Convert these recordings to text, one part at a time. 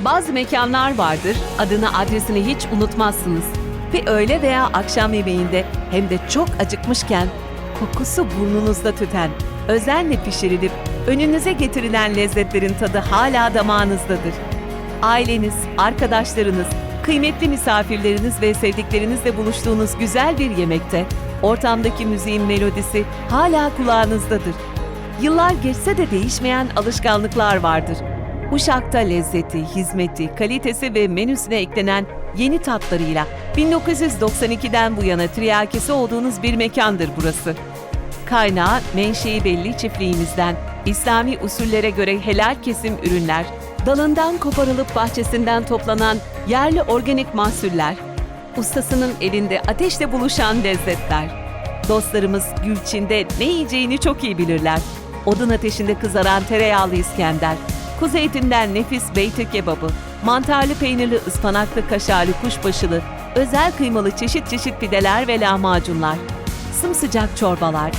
Bazı mekanlar vardır, adını adresini hiç unutmazsınız. Bir öğle veya akşam yemeğinde hem de çok acıkmışken kokusu burnunuzda tüten, özenle pişirilip önünüze getirilen lezzetlerin tadı hala damağınızdadır. Aileniz, arkadaşlarınız, kıymetli misafirleriniz ve sevdiklerinizle buluştuğunuz güzel bir yemekte ortamdaki müziğin melodisi hala kulağınızdadır. Yıllar geçse de değişmeyen alışkanlıklar vardır. Uşak'ta lezzeti, hizmeti, kalitesi ve menüsüne eklenen yeni tatlarıyla 1992'den bu yana triyakisi olduğunuz bir mekandır burası. Kaynağı, menşei belli çiftliğimizden, İslami usullere göre helal kesim ürünler, dalından koparılıp bahçesinden toplanan yerli organik mahsuller, ustasının elinde ateşle buluşan lezzetler. Dostlarımız Gülçin'de ne yiyeceğini çok iyi bilirler. Odun ateşinde kızaran tereyağlı İskender, kuzu etinden nefis beyti kebabı, mantarlı peynirli ıspanaklı kaşarlı kuşbaşılı, özel kıymalı çeşit çeşit pideler ve lahmacunlar, sımsıcak çorbalar,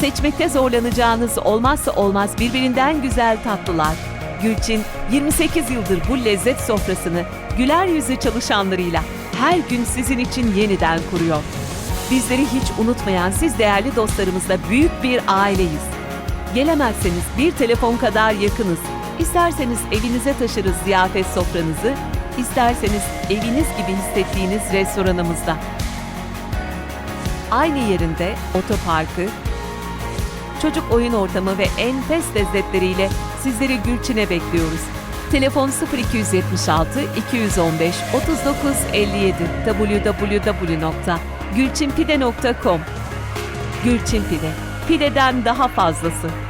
seçmekte zorlanacağınız olmazsa olmaz birbirinden güzel tatlılar. Gülçin 28 yıldır bu lezzet sofrasını güler yüzlü çalışanlarıyla her gün sizin için yeniden kuruyor. Bizleri hiç unutmayan siz değerli dostlarımızla büyük bir aileyiz. Gelemezseniz bir telefon kadar yakınız. İsterseniz evinize taşırız ziyafet sofranızı, isterseniz eviniz gibi hissettiğiniz restoranımızda. Aynı yerinde otoparkı, çocuk oyun ortamı ve enfes lezzetleriyle sizleri Gülçin'e bekliyoruz. Telefon 0276 215 39 57 www.gülçinpide.com Gülçin Pide, pideden daha fazlası.